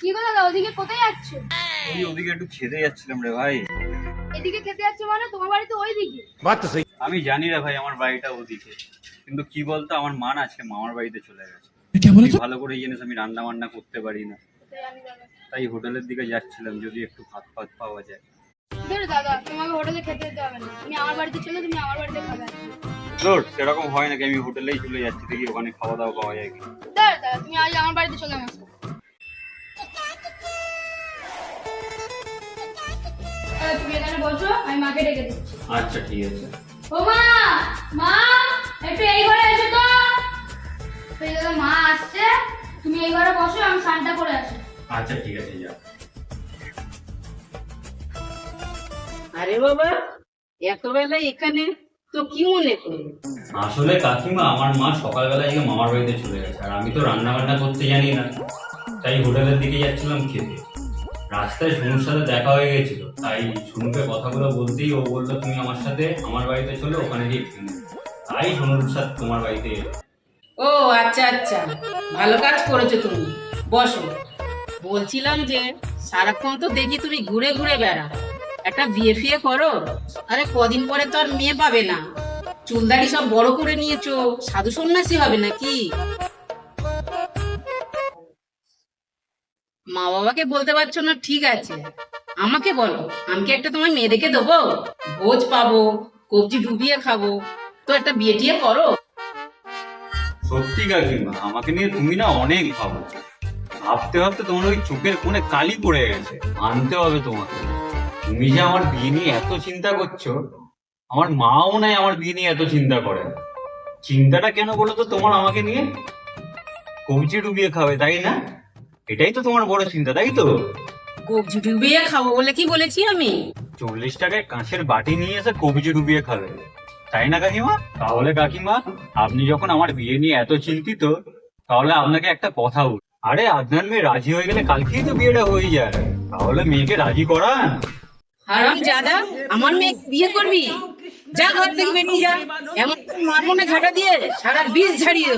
কি গো দাদা ওদিকে কোথায় যাচ্ছ? ওই ওদিকে একটু খেতে যাচ্ছিলাম রে ভাই। এদিকে খেতে যাচ্ছ মানে তোমার বাড়ি তো ওই দিকে আমি জানি রে ভাই আমার বাড়িটা ওদিকে। কিন্তু কি বলতো আমার মান আজকে মামার বাড়িতে চলে গেছে। ভালো করে জানিস আমি রান্না বান্না করতে পারি না। জানি। দাদা তাই হোটেলের দিকে যাচ্ছিলাম যদি একটু ভাত ফাত পাওয়া যায়। দাদা তোমাকে হোটেলে খেতে যেতে হবে না। তুমি আমার বাড়িতে চলে তুমি আমার বাড়িতে খাবে। সেরকম হয় নাকি? আমি হোটেলেই চলে যাচ্ছি দেখি ওখানে খাওয়া দাওয়া পাওয়া যায় কি দাদা তুমি আজ আমার বাড়িতে চলে আসো। তুমি এখানে বসো আমি মাকে ডেকে দিচ্ছি। আচ্ছা ঠিক আছে। ও মা মা একটু এই ঘরে এসো তো। তো এই মা আসছে। তুমি এই ঘরে বসো আমি স্নানটা করে আসি। আচ্ছা ঠিক আছে যা। আরে বাবা এত বেলা এখানে তো কি মনে করল? আসলে কাকিমা আমার মা সকালবেলা আজকে মামার বাড়িতে চলে গেছে আর আমি তো রান্না বান্না করতে জানি না। তাই হোটেলের দিকে যাচ্ছিলাম খেতে। রাস্তায় সোনুর সাথে দেখা হয়ে গেছিল তাই সোনুকে কথাগুলো বলতেই ও বলল তুমি আমার সাথে আমার বাড়িতে চলে ওখানে গিয়ে খেয়ে তাই সোনুর সাথে তোমার বাড়িতে এলাম। ও আচ্ছা আচ্ছা। ভালো কাজ করেছ তুমি। বসো। বলছিলাম যে, সারাক্ষণ তো দেখি তুমি ঘুরে ঘুরে বেড়া। একটা বিয়ে ফিয়ে করো, আরে কদিন পরে তো আর মেয়ে পাবে না। চুলদাড়ি সব বড় করে নিয়েছো, সাধু সন্ন্যাসী হবে নাকি? মা বাবাকে বলতে পারছ না, ঠিক আছে। আমাকে বলো, আমি কি একটা তোমার মেয়ে দেখে দেবো? ভোজ পাবো, কবজি ডুবিয়ে খাব, তো একটা বিয়ে টিয়ে করো? সত্যি কাকিমা, আমাকে নিয়ে তুমি না অনেক ভাবো ভাবতে ভাবতে তোমার ওই চোখের কোণে কালি পড়ে গেছে। আনতে হবে তোমাকে। তুমি যে আমার বিয়ে নিয়ে এত চিন্তা করছ আমার মাও নাই আমার বিয়ে নিয়ে এত চিন্তা করে। চিন্তাটা কেন বলো তো তোমার আমাকে নিয়ে? কবজি ডুবিয়ে খাবে তাই না? এটাই তো তোমার বড় চিন্তা তাই তো? কবজি ডুবিয়ে খাব বলে কি বলেছি আমি? চল্লিশ টাকায় কাঁচের বাটি নিয়ে এসে কবজি ডুবিয়ে খাবে। তাই না কাকিমা? তাহলে কাকিমা আপনি যখন আমার বিয়ে নিয়ে এত চিন্তিত তাহলে আপনাকে একটা কথা বল। আরে আপনার মেয়ে রাজি হয়ে গেলে কালকেই তো বিয়েটা হয়ে যায়। তাহলে মেয়েকে রাজি করান। হারাম জাদা, আমার মেয়ে বিয়ে করবি? যা ঘর থেকে বেরিয়ে যা। এমন মারমনে ঝাঁটা দিয়ে সারা বিষ ঝাড়িয়ে